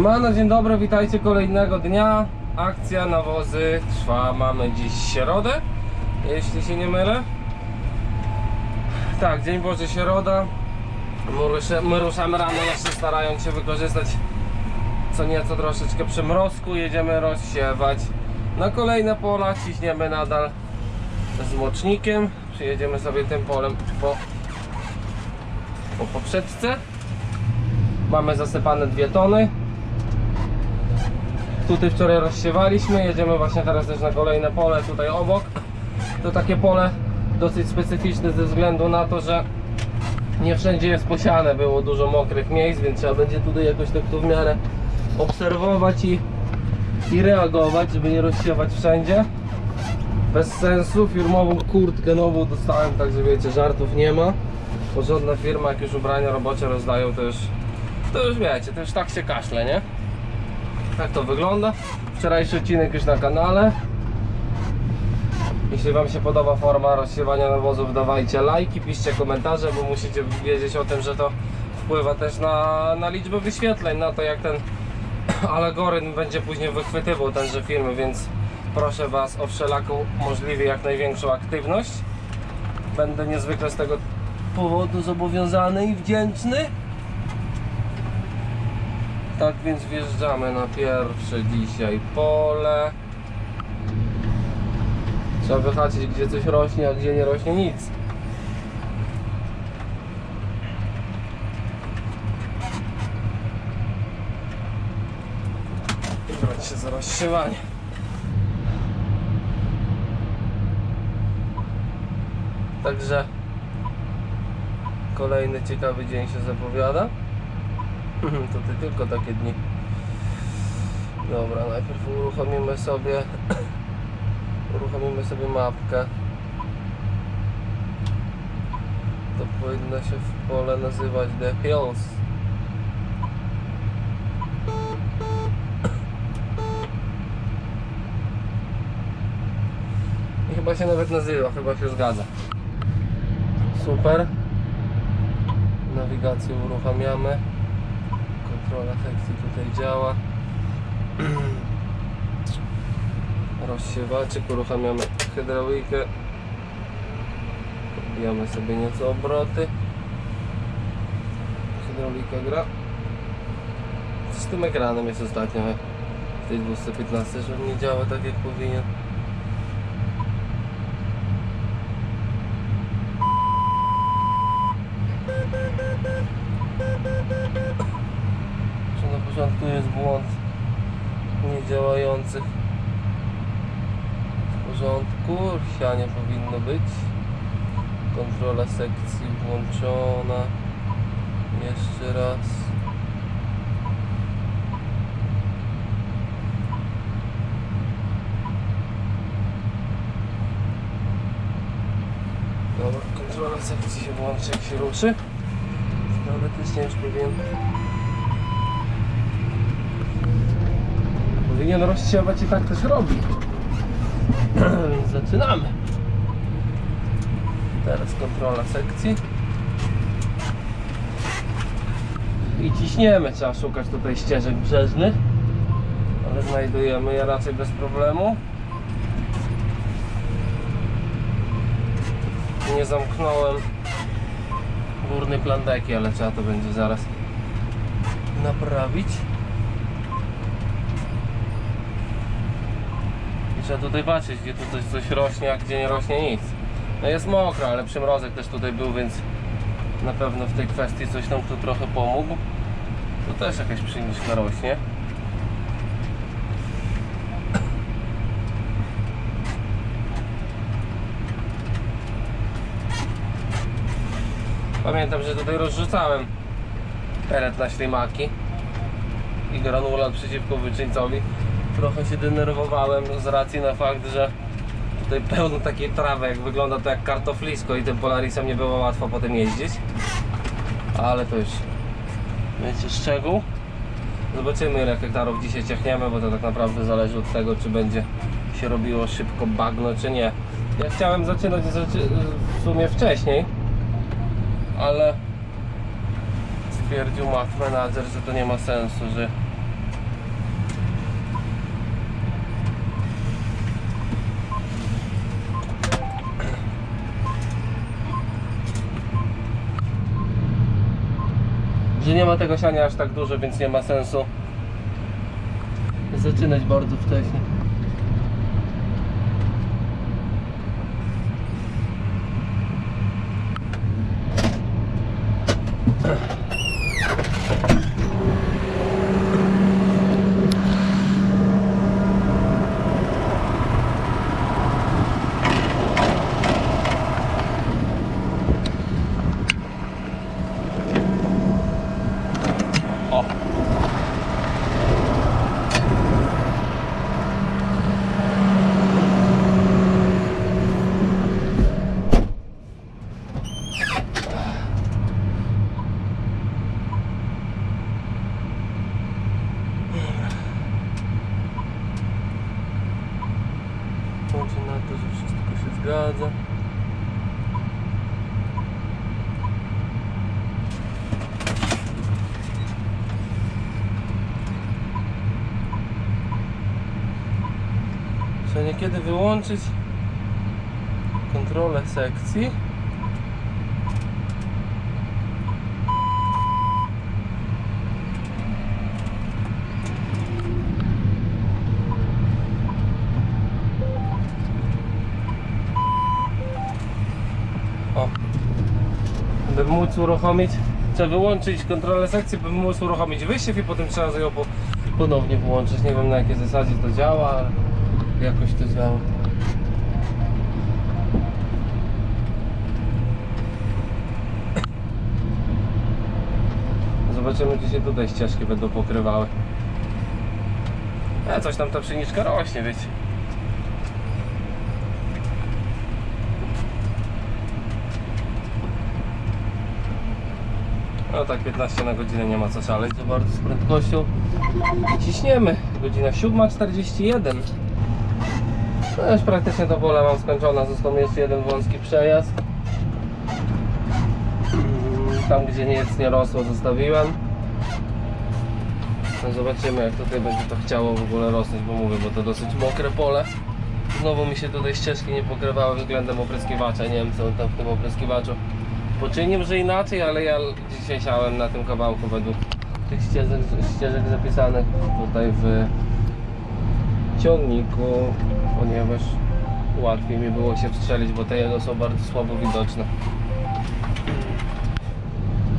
Siemano, dzień dobry, witajcie kolejnego dnia. Akcja nawozy trwa, mamy dziś środę, jeśli się nie mylę. Tak, dzień Boży, środa. My, ruszamy rano jeszcze starając się wykorzystać co nieco troszeczkę przymrozku. Jedziemy rozsiewać na kolejne pola, ciśniemy nadal z mocznikiem. Przyjedziemy sobie tym polem po, po. Mamy zasypane dwie tony. Tutaj wczoraj rozsiewaliśmy, jedziemy właśnie teraz też na kolejne pole tutaj obok. To takie pole dosyć specyficzne ze względu na to, że nie wszędzie jest posiane, było dużo mokrych miejsc, więc trzeba będzie tutaj jakoś tak tu w miarę obserwować i, i reagować, żeby nie rozsiewać wszędzie. Bez sensu, firmową kurtkę nową dostałem, także wiecie, żartów nie ma. Porządna firma, jak już ubrania robocze rozdają, to już, to już wiecie, to już tak się kaszle, nie? Tak to wygląda. Wczorajszy odcinek już na kanale. Jeśli Wam się podoba forma rozsiewania nawozów, dawajcie lajki, piszcie komentarze, bo musicie wiedzieć o tym, że to wpływa też na, na liczbę wyświetleń, na to jak ten algorytm będzie później wychwytywał tenże filmy, więc proszę Was o wszelaką możliwie jak największą aktywność. Będę niezwykle z tego powodu zobowiązany i wdzięczny. Tak więc wjeżdżamy na pierwsze dzisiaj pole. Trzeba wyhaczyć gdzie coś rośnie, a gdzie nie rośnie nic. Brać się za rozsiewanie. Także kolejny ciekawy dzień się zapowiada. To ty tylko takie dni. Dobra, najpierw uruchomimy sobie uruchomimy sobie mapkę. To powinno się w pole nazywać The Hills. I chyba się nawet nazywa, chyba się zgadza. Super. Nawigację uruchamiamy. Kontrola sekcji tutaj działa. Rozsiewaczyk, uruchamiamy hydraulikę. Podbijamy sobie nieco obroty. Hydraulika gra. Z tym ekranem jest ostatnio? W tej 215, że nie działa tak jak powinien. Sianie powinno być. Kontrola sekcji włączona. Jeszcze raz. Dobra, kontrola sekcji się włączy jak się ruszy. Teoretycznie już powinien powinien rozsiewać i tak też robi zaczynamy. Teraz kontrola sekcji. I ciśniemy. Trzeba szukać tutaj ścieżek brzeżnych. Ale znajdujemy je raczej bez problemu. Nie zamknąłem górnej plandeki, ale trzeba to będzie zaraz naprawić. Trzeba tutaj patrzeć, gdzie tu coś, rośnie, a gdzie nie rośnie nic. No jest mokro, ale przymrozek też tutaj był, więc na pewno w tej kwestii coś nam tu trochę pomógł. Tu też jakaś przyniczka rośnie. Pamiętam, że tutaj rozrzucałem peret na ślimaki i granulat przeciwko wyczyńcowi trochę się denerwowałem z racji na fakt, że tutaj pełno takiej trawy, jak wygląda to jak kartoflisko i tym Polarisem nie było łatwo potem jeździć. Ale to już wiecie szczegół. Zobaczymy ile hektarów dzisiaj ciachniemy, bo to tak naprawdę zależy od tego, czy będzie się robiło szybko bagno, czy nie. Ja chciałem zaczynać zaczy- w sumie wcześniej, ale stwierdził Math Manager, że to nie ma sensu, że że nie ma tego siania aż tak dużo, więc nie ma sensu zaczynać bardzo wcześnie. O! Chodzi na to, że wszystko się zgadza. Trzeba niekiedy wyłączyć kontrolę sekcji. O. By móc uruchomić, trzeba wyłączyć kontrolę sekcji, by móc uruchomić wyścig i potem trzeba ją po, ponownie włączyć. Nie wiem na jakiej zasadzie to działa, ale jakoś to działa. Zobaczymy, czy się tutaj ścieżki będą pokrywały. A coś tam ta pszeniczka rośnie, wiecie. No tak 15 na godzinę nie ma co szaleć za bardzo z prędkością. Ciśniemy. Godzina 7.41. No już praktycznie to pole mam skończone. Został mi jeszcze jeden wąski przejazd. Mm, Tam gdzie nic nie rosło zostawiłem. No zobaczymy jak tutaj będzie to chciało w ogóle rosnąć, bo mówię, bo to dosyć mokre pole. Znowu mi się tutaj ścieżki nie pokrywały względem opryskiwacza. Nie wiem co tam w tym opryskiwaczu poczynił, że inaczej, ale ja siałem na tym kawałku według tych ścieżek, ścieżek zapisanych tutaj w ciągniku, ponieważ łatwiej mi było się wstrzelić, bo te jego są bardzo słabo widoczne.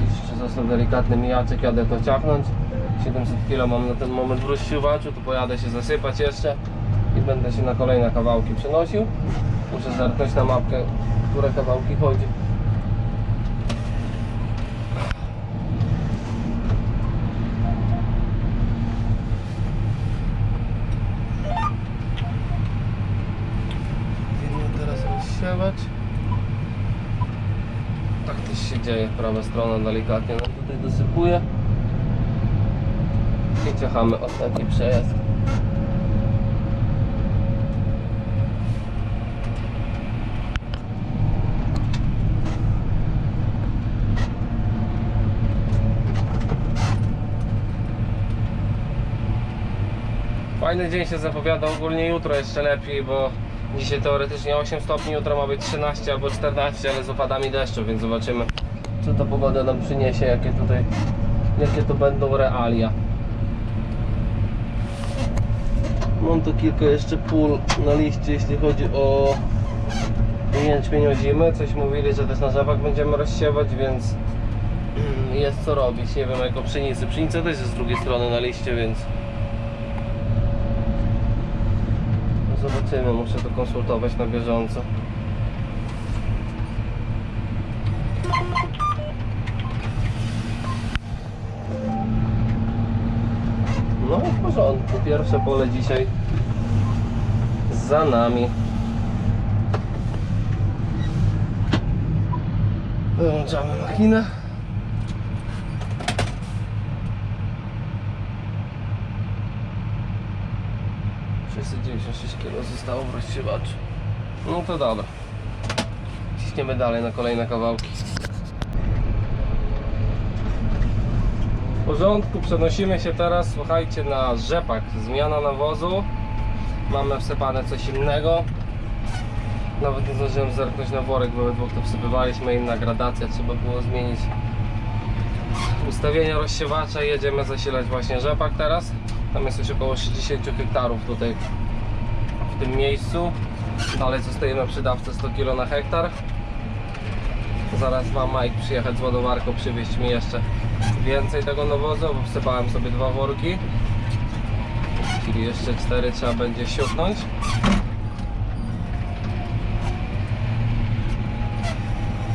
Jeszcze został delikatny mijaczek, jadę to ciachnąć. 700 kg mam na ten moment w rozsiewaczu, to pojadę się zasypać jeszcze i będę się na kolejne kawałki przenosił. Muszę zerknąć na mapkę, które kawałki chodzi. Powinien teraz rozsiewać. Tak też się dzieje, prawa strona delikatnie nam tutaj dosypuje. I ciachamy ostatni przejazd. Fajny dzień się zapowiada, ogólnie jutro jeszcze lepiej, bo dzisiaj teoretycznie 8 stopni, jutro ma być 13 albo 14, ale z opadami deszczu, więc zobaczymy co ta pogoda nam przyniesie, jakie tutaj, jakie to będą realia. Mam tu kilka jeszcze pól na liście, jeśli chodzi o jęczmień zimy. Coś mówili, że też na rzepak będziemy rozsiewać, więc jest co robić. Nie wiem jak o pszenicy. Pszenica też jest z drugiej strony na liście, więc Zobaczymy, muszę to konsultować na bieżąco. Porządku. Pierwsze pole dzisiaj za nami. Wyłączamy machinę. ...696 kg zostało w rozsiewaczu. No to dobra. Ciśniemy dalej na kolejne kawałki. Porządku, przenosimy się teraz, słuchajcie, na rzepak. Zmiana nawozu. Mamy wsypane coś innego. Nawet nie zdążyłem zerknąć na worek, bo we dwóch to wsypywaliśmy. Inna gradacja, trzeba było zmienić ustawienia rozsiewacza jedziemy zasilać właśnie rzepak teraz. Tam jest około 60 hektarów tutaj w tym miejscu. Dalej zostajemy przy dawce 100 kg na hektar. Zaraz ma Mike przyjechać z ładowarką, przywieźć mi jeszcze więcej tego nawozu, bo wsypałem sobie dwa worki. Czyli jeszcze cztery trzeba będzie siupnąć.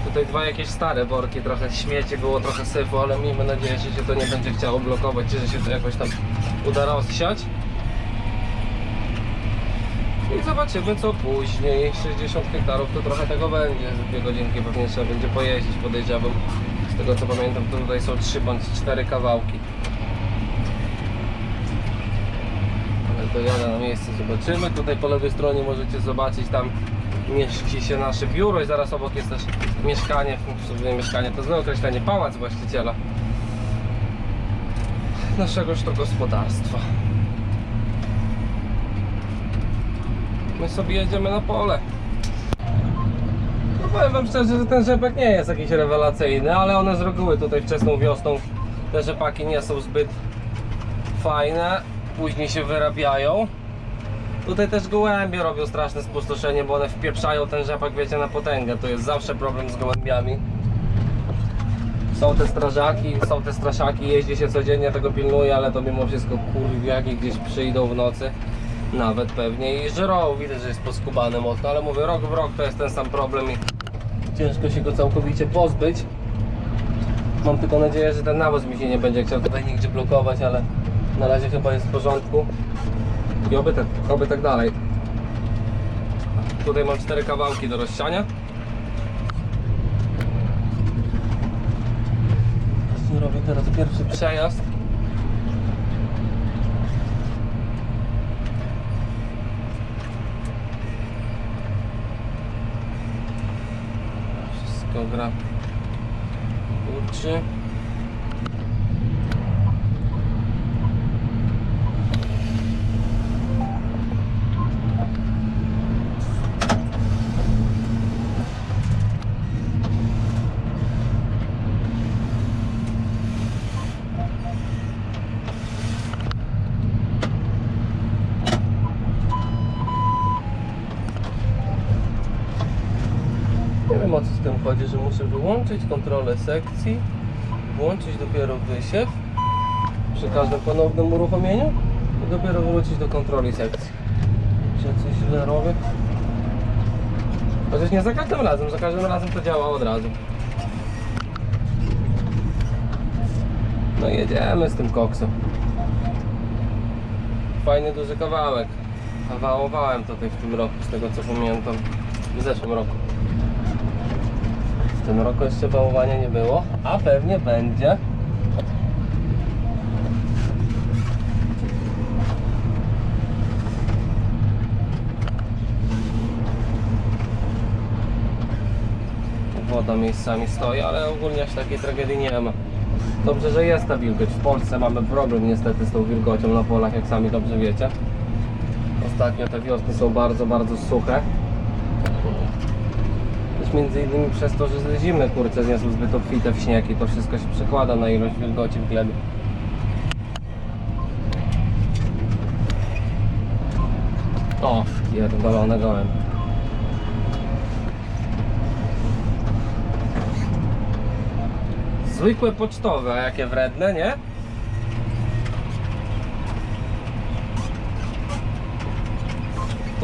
Tutaj dwa jakieś stare worki, trochę śmieci, było trochę syfu, ale miejmy nadzieję, że się to nie będzie chciało blokować, czy że się to jakoś tam uda rozsiać. I zobaczymy co później. 60 hektarów to trochę tego będzie. Za dwie godzinki pewnie trzeba będzie pojeździć, podejrzewam. Z tego co pamiętam, to tutaj są 3 bądź 4 kawałki. Ale to jadę na miejsce, zobaczymy. Tutaj po lewej stronie możecie zobaczyć, tam mieści się nasze biuro i zaraz obok jest też mieszkanie, w mieszkanie to złe określenie, pałac właściciela naszego to gospodarstwa. My sobie jedziemy na pole. No powiem wam szczerze, że ten rzepak nie jest jakiś rewelacyjny, ale one z reguły tutaj wczesną wiosną te rzepaki nie są zbyt fajne, później się wyrabiają. Tutaj też gołębie robią straszne spustoszenie, bo one wpieprzają ten rzepak, wiecie, na potęgę. To jest zawsze problem z gołębiami. Są te strażaki, są te straszaki, jeździ się codziennie, tego pilnuje, ale to mimo wszystko kurwiaki gdzieś przyjdą w nocy. Nawet pewnie i żerą, widać, że jest poskubany mocno, ale mówię, rok w rok to jest ten sam problem ciężko się go całkowicie pozbyć. Mam tylko nadzieję, że ten nawóz mi się nie będzie chciał tutaj nigdzie blokować, ale na razie chyba jest w porządku. I oby, tak, oby tak dalej. Tutaj mam cztery kawałki do rozsiania. Właśnie Robię teraz pierwszy przejazd. Wszystko gra uczy. Nie wiem o co z tym chodzi, że muszę wyłączyć kontrolę sekcji, włączyć dopiero wysiew przy każdym ponownym uruchomieniu i dopiero wrócić do kontroli sekcji. Czy coś źle robię? Chociaż nie za każdym razem, za każdym razem to działa od razu. No jedziemy z tym koksem. Fajny duży kawałek. Kawałowałem tutaj w tym roku, z tego co pamiętam. W zeszłym roku. W tym roku jeszcze pałowania nie było, a pewnie będzie. Woda miejscami stoi, ale ogólnie aż takiej tragedii nie ma. Dobrze, że jest ta wilgoć. W Polsce mamy problem niestety z tą wilgocią na polach, jak sami dobrze wiecie. Ostatnio te wiosny są bardzo, bardzo suche. Też między innymi przez to, że zimy kurcze nie są zbyt obfite w śnieg i to wszystko się przekłada na ilość wilgoci w glebie. O, pierdolone gołem. Zwykłe pocztowe, a jakie wredne, nie?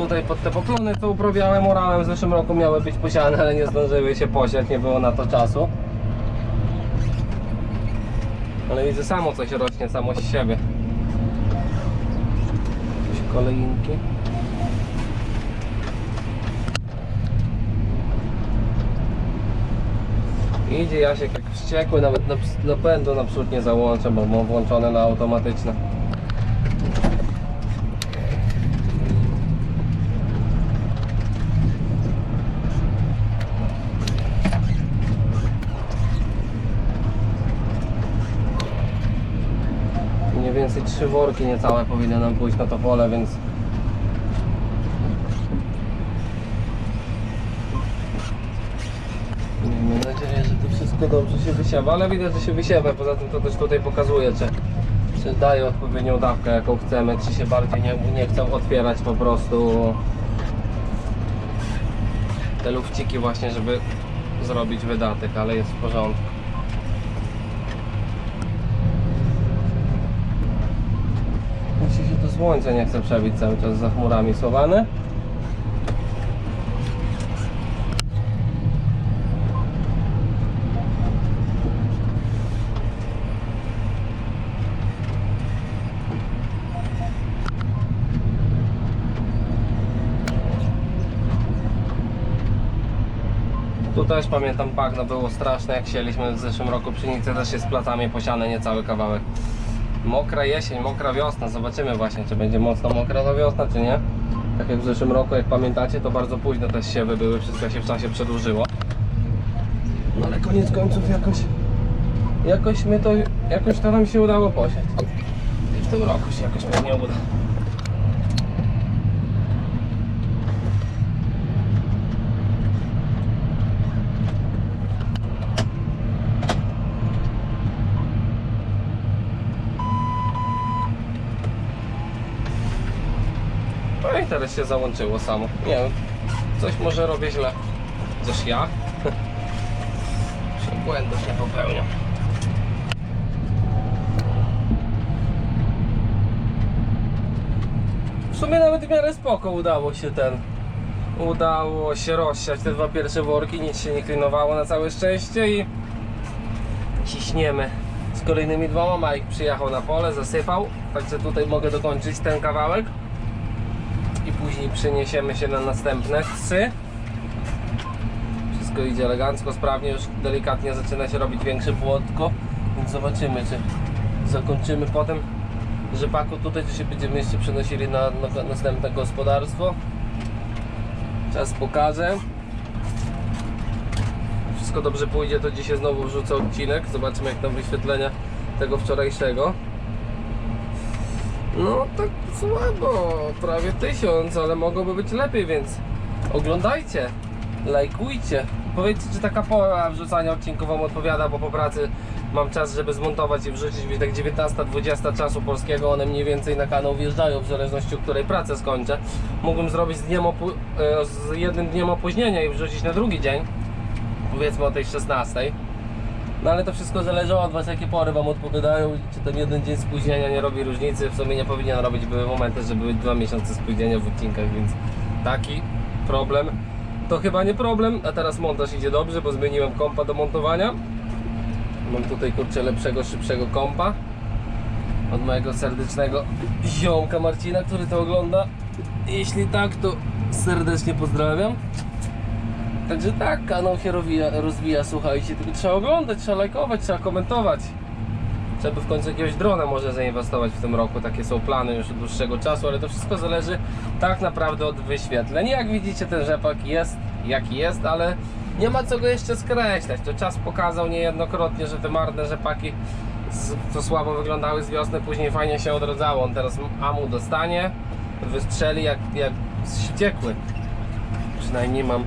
Tutaj pod te poplony co uprawiałem, orałem w zeszłym roku miały być posiane, ale nie zdążyły się posiać, nie było na to czasu. Ale widzę samo coś rośnie, samo z siebie. Jakieś kolejnki. Idzie Jasiek jak wściekły, nawet nap- napędu naprzód nie załączę, bo mam włączone na automatyczne. Mniej więcej worki niecałe powinny nam pójść na to pole, więc Miejmy nadzieję, że to wszystko dobrze się wysiewa, ale widać, że się wysiewa. Poza tym to też tutaj pokazuje, czy, czy daje odpowiednią dawkę, jaką chcemy, czy się bardziej nie, nie chcą otwierać po prostu te lufciki właśnie, żeby zrobić wydatek, ale jest w porządku. Jeśli się to słońce nie chce przebić cały czas za chmurami schowane. Tu też pamiętam bagno było straszne jak sieliśmy w zeszłym roku pszenicę też jest platami posiane niecały kawałek. Mokra jesień, mokra wiosna, zobaczymy właśnie czy będzie mocno mokra ta wiosna czy nie. Tak jak w zeszłym roku, jak pamiętacie to bardzo późno też siewy były, wszystko się w czasie przedłużyło. No ale koniec końców jakoś, jakoś my to, jakoś to nam się udało posiać. I w tym roku się jakoś pewnie uda. Teraz się załączyło samo. Nie wiem, coś może robię źle. Chociaż ja? Się błędów nie popełniam. W sumie nawet w miarę spoko udało się ten udało się rozsiać te dwa pierwsze worki, nic się nie klinowało na całe szczęście i ciśniemy z kolejnymi dwoma. Mike przyjechał na pole, zasypał, także tutaj mogę dokończyć ten kawałek później przeniesiemy się na następne trzy. Wszystko idzie elegancko, sprawnie, już delikatnie zaczyna się robić większe płotko, więc zobaczymy, czy zakończymy potem rzepaku tutaj, czy się będziemy jeszcze przenosili na, na następne gospodarstwo. Czas pokażę. Wszystko dobrze pójdzie, to dzisiaj znowu wrzucę odcinek. Zobaczymy jak tam wyświetlenia tego wczorajszego. No tak słabo, prawie tysiąc, ale mogłoby być lepiej, więc oglądajcie, lajkujcie. Powiedzcie, czy taka pora wrzucania odcinków Wam odpowiada, bo po pracy mam czas, żeby zmontować i wrzucić, więc tak 19-20 czasu polskiego, one mniej więcej na kanał wjeżdżają, w zależności od której pracę skończę. Mógłbym zrobić z, dniem e, z jednym dniem opóźnienia i wrzucić na drugi dzień, powiedzmy o tej 16. No ale to wszystko zależy od Was, jakie pory Wam odpowiadają. Czy ten jeden dzień spóźnienia nie robi różnicy. W sumie nie powinien robić. Były momenty, że były dwa miesiące spóźnienia w odcinkach, więc taki problem. To chyba nie problem. A teraz montaż idzie dobrze, bo zmieniłem kompa do montowania. Mam tutaj kurczę lepszego, szybszego kompa. Od mojego serdecznego ziomka Marcina, który to ogląda. Jeśli tak, to serdecznie pozdrawiam. Także tak, kanał się rozwija, rozwija, słuchajcie, tylko trzeba oglądać, trzeba lajkować, trzeba komentować. Trzeba by w końcu jakiegoś drona może zainwestować w tym roku, takie są plany już od dłuższego czasu, ale to wszystko zależy tak naprawdę od wyświetleń. Jak widzicie ten rzepak jest jaki jest, ale nie ma co go jeszcze skreślać. To czas pokazał niejednokrotnie, że te marne rzepaki co słabo wyglądały z wiosny, później fajnie się odrodzało. On teraz amu dostanie, wystrzeli jak, jak wściekły. Przynajmniej mam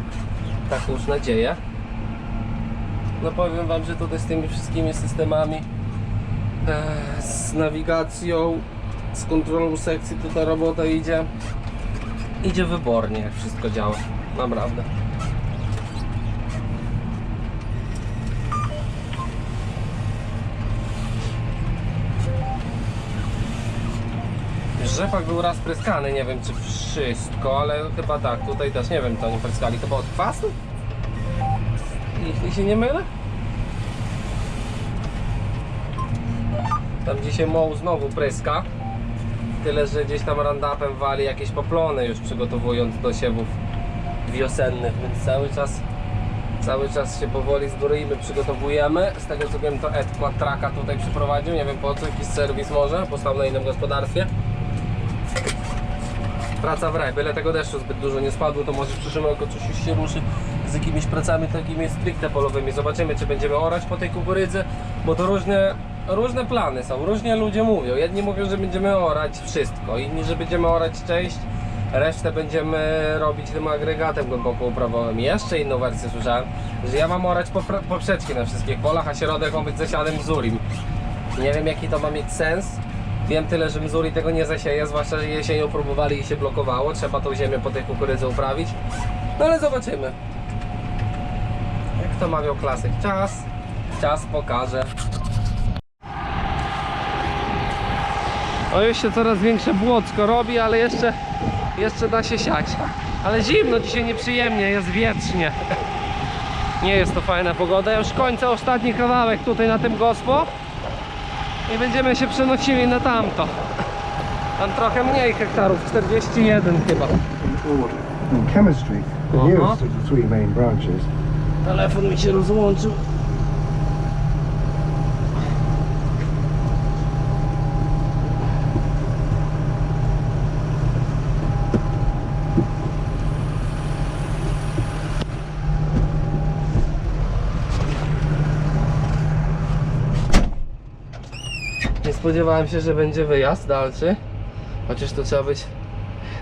taką już nadzieję. No powiem Wam, że tutaj z tymi wszystkimi systemami, e, z nawigacją, z kontrolą sekcji, to ta robota idzie, idzie wybornie, jak wszystko działa. Naprawdę. Rzepak był raz pryskany, nie wiem czy wszystko, ale chyba tak, tutaj też nie wiem, to oni pryskali chyba od kwasu? Jeśli się nie mylę? Tam dzisiaj moł znowu pryska, tyle że gdzieś tam randapem wali jakieś poplony już przygotowując do siewów wiosennych, więc cały czas cały czas się powoli zbroimy, przygotowujemy. Z tego co wiem to Ed Quattraka tutaj przyprowadził, nie wiem po co, jakiś serwis może, postał na innym gospodarstwie. Praca w raj, byle tego deszczu zbyt dużo nie spadło, to może w przyszłym roku coś już się ruszy z jakimiś pracami takimi stricte polowymi. Zobaczymy, czy będziemy orać po tej kukurydzy, bo to różne, różne plany są, różnie ludzie mówią. Jedni mówią, że będziemy orać wszystko, inni, że będziemy orać część, Resztę będziemy robić tym agregatem głęboko uprawowym. Jeszcze inną wersję słyszałem, że ja mam orać poprzeczki na wszystkich polach, a środek ma być zasiadem zurim. Nie wiem jaki to ma mieć sens. Wiem tyle, że Mzuri tego nie zasieje, zwłaszcza, że jesienią próbowali i się blokowało. Trzeba tą ziemię po tej kukurydzy uprawić. No ale zobaczymy. Jak to mawiał klasyk, czas, czas pokaże. O już się coraz większe błocko robi, ale jeszcze, jeszcze da się siać. Ale zimno dzisiaj nieprzyjemnie, jest wietrznie. Nie jest to fajna pogoda. Już kończę ostatni kawałek tutaj na tym gospo i będziemy się przenosili na tamto. Tam trochę mniej hektarów, 41 chyba. in order. In chemistry, the nearest of the three main branches Telefon mi się rozłączył. Spodziewałem się, że będzie wyjazd dalszy. Chociaż to trzeba być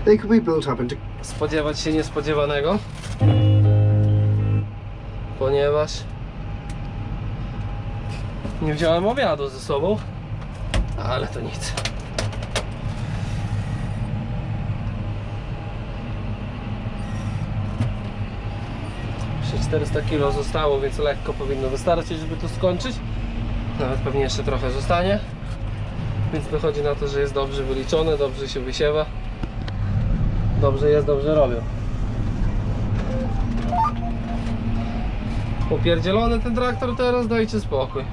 they could be built up into spodziewać się niespodziewanego, ponieważ nie wziąłem obiadu ze sobą, ale to nic. Jeszcze 400 kg zostało, więc lekko powinno wystarczyć, żeby to skończyć. Nawet pewnie jeszcze trochę zostanie. Więc wychodzi na to, że jest dobrze wyliczone, dobrze się wysiewa. Dobrze jest, dobrze robią. Popierdzielony ten traktor teraz, dajcie spokój.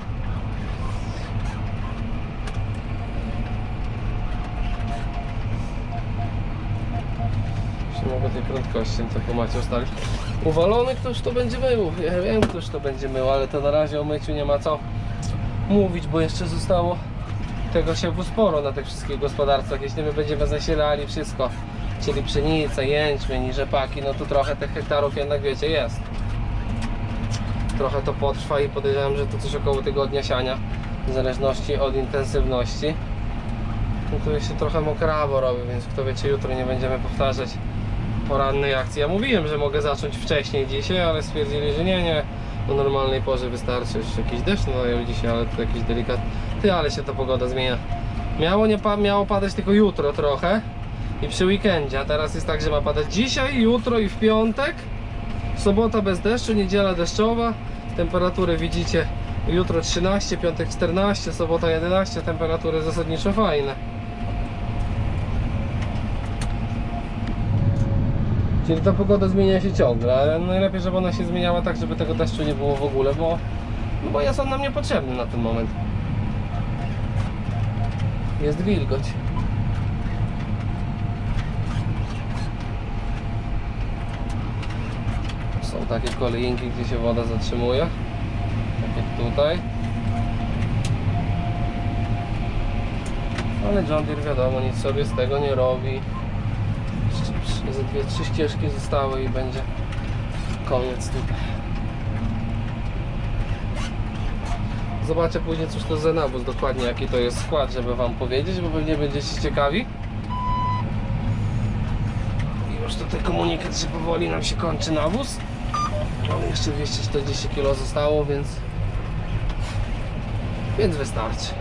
Jeszcze mogę tej prędkości tylko macie ustalić. Uwalony ktoś to będzie mył. Ja wiem ktoś to będzie mył, ale to na razie o myciu nie ma co mówić, bo jeszcze zostało tego siewu sporo na tych wszystkich gospodarstwach. Jeśli my będziemy zasilali wszystko, czyli pszenicę, jęczmień rzepaki, no to trochę tych hektarów jednak wiecie jest. Trochę to potrwa i podejrzewam, że to coś około tygodnia siania, w zależności od intensywności. No tu jeszcze trochę mokrawo robi, więc kto wiecie, jutro nie będziemy powtarzać porannej akcji. Ja mówiłem, że mogę zacząć wcześniej dzisiaj, ale stwierdzili, że nie, nie. O normalnej porze wystarczy. Już jakiś deszcz nadają dzisiaj, ale to jakiś delikat. Ty, ale się ta pogoda zmienia. Miało, nie pa, miało padać tylko jutro trochę i przy weekendzie, a teraz jest tak, że ma padać dzisiaj, jutro i w piątek. Sobota bez deszczu, niedziela deszczowa. Temperatury widzicie jutro 13, piątek 14, sobota 11. Temperatury zasadniczo fajne. Czyli ta pogoda zmienia się ciągle, ale najlepiej, żeby ona się zmieniała tak, żeby tego deszczu nie było w ogóle, bo, no bo jest on nam niepotrzebny na ten moment. Jest wilgoć. Są takie kolejinki, gdzie się woda zatrzymuje. Tak jak tutaj. Ale John Deere wiadomo, nic sobie z tego nie robi. Ze dwie, trzy ścieżki zostały i będzie koniec tutaj. Zobaczę później cóż to za nawóz dokładnie jaki to jest skład, żeby wam powiedzieć, bo pewnie będziecie ciekawi. I już tutaj komunikat, że powoli nam się kończy nawóz. Ale jeszcze 240 kg zostało, więc więc wystarczy.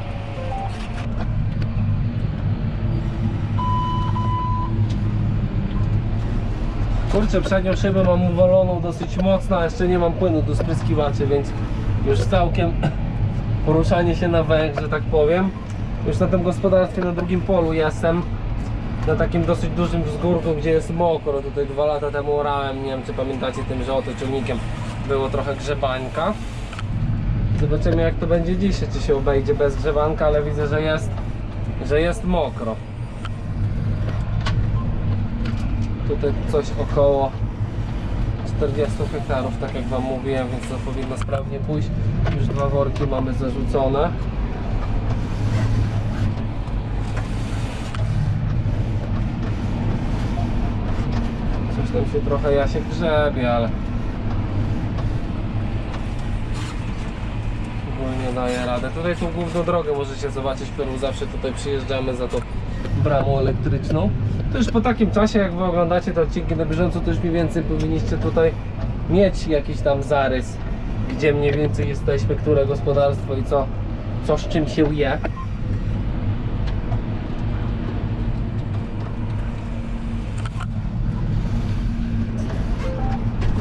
Kurczę, przednią szybę mam uwaloną dosyć mocno, a jeszcze nie mam płynu do spryskiwaczy, więc już całkiem poruszanie się na węch, że tak powiem. Już na tym gospodarstwie na drugim polu jestem. Na takim dosyć dużym wzgórku, gdzie jest mokro. Tutaj dwa lata temu orałem, nie wiem czy pamiętacie tym, że oto ciągnikiem było trochę grzebańka. Zobaczymy jak to będzie dzisiaj, czy się obejdzie bez grzebanka, ale widzę, że jest, że jest mokro. Tutaj coś około 40 hektarów, tak jak Wam mówiłem, więc to powinno sprawnie pójść. Już dwa worki mamy zarzucone. Coś tam się trochę Jasiek grzebie, ale ogólnie daje radę. Tutaj tą główną drogę możecie zobaczyć, którą zawsze tutaj przyjeżdżamy za to bramą elektryczną. To już po takim czasie, jak wy oglądacie te odcinki na bieżąco, to już mniej więcej powinniście tutaj mieć jakiś tam zarys, gdzie mniej więcej jesteśmy, które gospodarstwo i co, co z czym się je.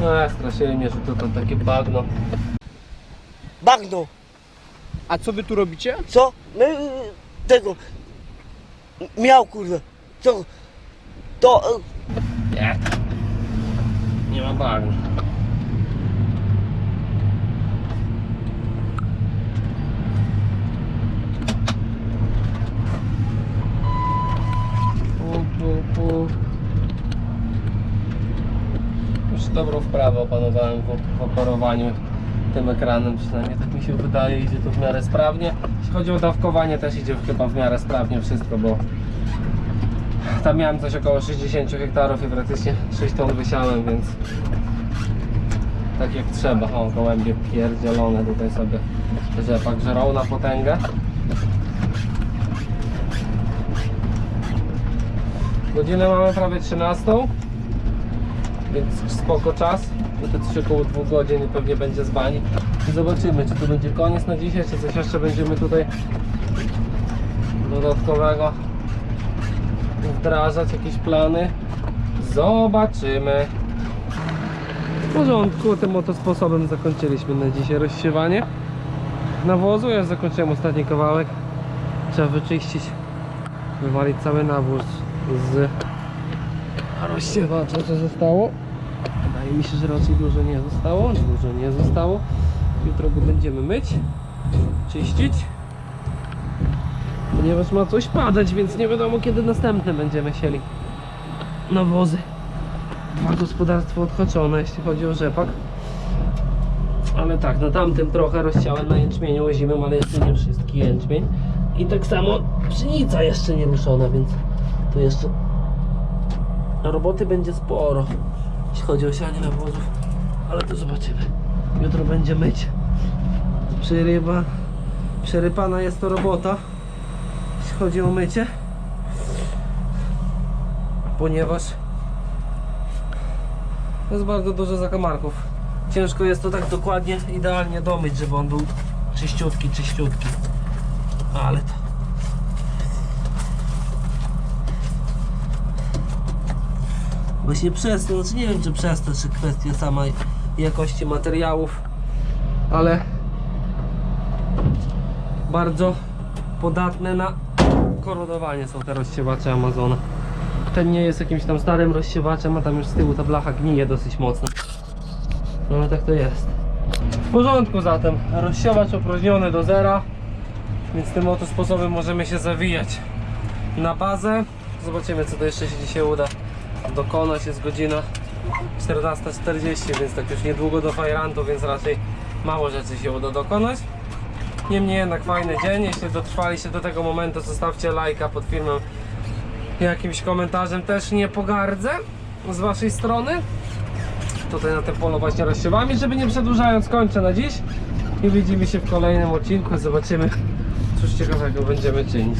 No, straszyli mnie, że to tam takie bagno. Bagno. A co wy tu robicie? Co? My y, tego. Miał kurde. To. y, Nie. Nie ma pu. Już dobrą wprawę opanowałem w, w operowaniu tym ekranem, przynajmniej tak mi się wydaje, idzie to w miarę sprawnie. Jeśli chodzi o dawkowanie, też idzie chyba w miarę sprawnie wszystko, bo tam miałem coś około 60 hektarów i praktycznie 6 ton wysiałem, więc tak jak trzeba. O, gołębie pierdzielone tutaj sobie rzepak żerą na potęgę. Godzinę mamy prawie 13, więc spoko czas. No to coś około 2 godzin pewnie będzie z bani. I zobaczymy, czy to będzie koniec na dzisiaj, czy coś jeszcze będziemy tutaj dodatkowego wdrażać jakieś plany. Zobaczymy. W porządku, tym oto sposobem zakończyliśmy na dzisiaj rozsiewanie nawozu. Ja zakończyłem ostatni kawałek. Trzeba wyczyścić, wywalić cały nawóz z rozsiewacza, co zostało. Się, że raczej dużo nie zostało. Dużo nie zostało. Jutro go będziemy myć, czyścić ponieważ ma coś padać, więc nie wiadomo kiedy następne będziemy sieli nawozy. Dwa gospodarstwa odhaczone, jeśli chodzi o rzepak. Ale tak, na tamtym trochę rozsiałem na jęczmieniu łazimy, ale jeszcze nie wszystki jęczmień. I tak samo pszenica jeszcze nie ruszona, więc tu jeszcze roboty będzie sporo, jeśli chodzi o sianie nawozów. Ale to zobaczymy. Jutro będzie myć. Przerywa. Przerypana jest to robota jeśli chodzi o mycie ponieważ jest bardzo dużo zakamarków ciężko jest to tak dokładnie idealnie domyć żeby on był czyściutki, czyściutki ale to właśnie przez to, znaczy nie wiem czy przez to, czy kwestia samej jakości materiałów ale bardzo podatne na korodowanie są te rozsiewacze Amazona. Ten nie jest jakimś tam starym rozsiewaczem, a tam już z tyłu ta blacha gnije dosyć mocno. No ale tak to jest. W porządku zatem, rozsiewacz opróżniony do zera, więc tym oto sposobem możemy się zawijać na bazę. Zobaczymy co to jeszcze się dzisiaj uda dokonać. Jest godzina 14.40, więc tak już niedługo do fajrantu, więc raczej mało rzeczy się uda dokonać. Niemniej jednak fajny dzień. Jeśli dotrwaliście do tego momentu, zostawcie lajka pod filmem. Jakimś komentarzem też nie pogardzę z waszej strony. Tutaj na tym polu właśnie rozsiewami, żeby nie przedłużając kończę na dziś. I widzimy się w kolejnym odcinku. Zobaczymy, cóż ciekawego będziemy czynić.